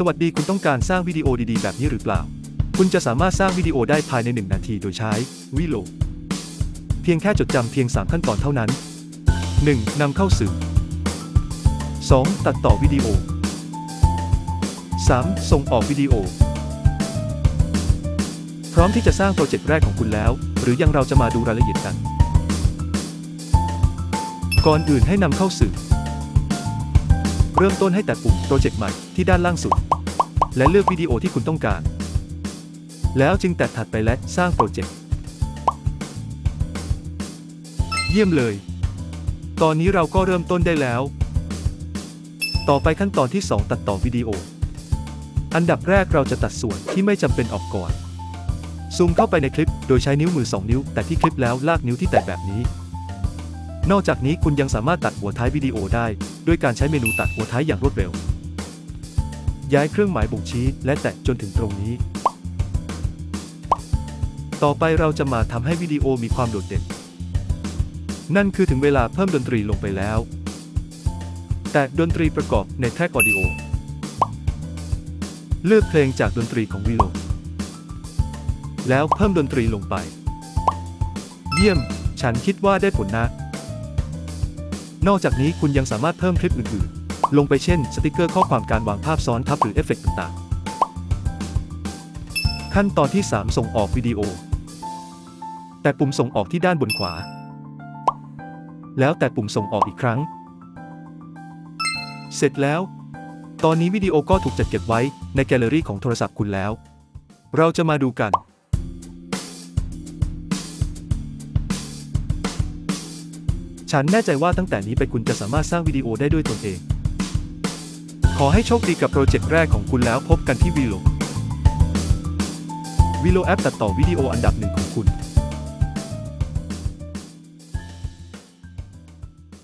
สวัสดีคุณต้องการสร้างวิดีโอดีๆ แบบนี้หรือเปล่า คุณจะสามารถสร้างวิดีโอได้ภายใน 1 นาทีโดยใช้วิโลเพียงแค่จดจำเพียง 3 ขั้นตอนเท่านั้น 1. นำเข้าสื่อ 2. ตัดต่อวิดีโอ 3. ส่งออกวิดีโอ พร้อมที่จะสร้างโปรเจกต์แรกของคุณแล้ว หรือยังเราจะมาดูรายละเอียดกัน ก่อนอื่นให้นำเข้าสื่อ เริ่มต้นให้แตะปุ่มโปรเจกต์ใหม่ที่ด้านล่างสุด และเลือกวิดีโอที่คุณต้องการ แล้วจึงแตะถัดไปและสร้างโปรเจกต์ เยี่ยมเลย ตอนนี้เราก็เริ่มต้นได้แล้ว ต่อไปขั้นตอนที่ 2 ตัดต่อวิดีโอ อันดับแรกเราจะตัดส่วนที่ไม่จำเป็นออกก่อน ซูมเข้าไปในคลิป โดยใช้นิ้วมือ 2 นิ้ว แต่ที่คลิปแล้วลากนิ้วที่แตะแบบนี้ นอกจากนี้คุณยังสามารถตัดหัวท้ายวิดีโอได้ ด้วยการใช้เมนูตัดหัวท้ายอย่างรวดเร็ว ย้ายเครื่องหมายบ่งชี้และแตะจนถึงตรงนี้ ต่อไปเราจะมาทำให้วิดีโอมีความโดดเด่น นั่นคือถึงเวลาเพิ่มดนตรีลงไปแล้ว แต่ดนตรีประกอบในแทร็กออดิโอ เลือกเพลงจากดนตรีของวิโลแล้วเพิ่มดนตรีลงไป เยี่ยม ฉันคิดว่าได้ผลนะ นอกจากนี้คุณยังสามารถเพิ่มคลิปอื่นๆ ลงไปเช่น สติกเกอร์ข้อความการวางภาพซ้อนทับหรือเอฟเฟกต์ต่างๆ ขั้นตอนที่ 3 ส่งออกวิดีโอ แต่ปุ่มส่งออกที่ด้านบนขวา แล้วแต่ปุ่มส่งออกอีกครั้ง เสร็จแล้ว ตอนนี้วิดีโอก็ถูกจัดเก็บไว้ในแกลเลอรี่ของโทรศัพท์คุณแล้ว เราจะมาดูกัน ฉันแน่ใจว่าตั้งแต่นี้ไปคุณจะสามารถสร้างวิดีโอได้ด้วยตนเอง ขอให้โชคดีกับโปรเจกต์แรกของคุณแล้วพบกันที่วีโลวีโลแอปตัดต่อวิดีโออันดับหนึ่งของคุณ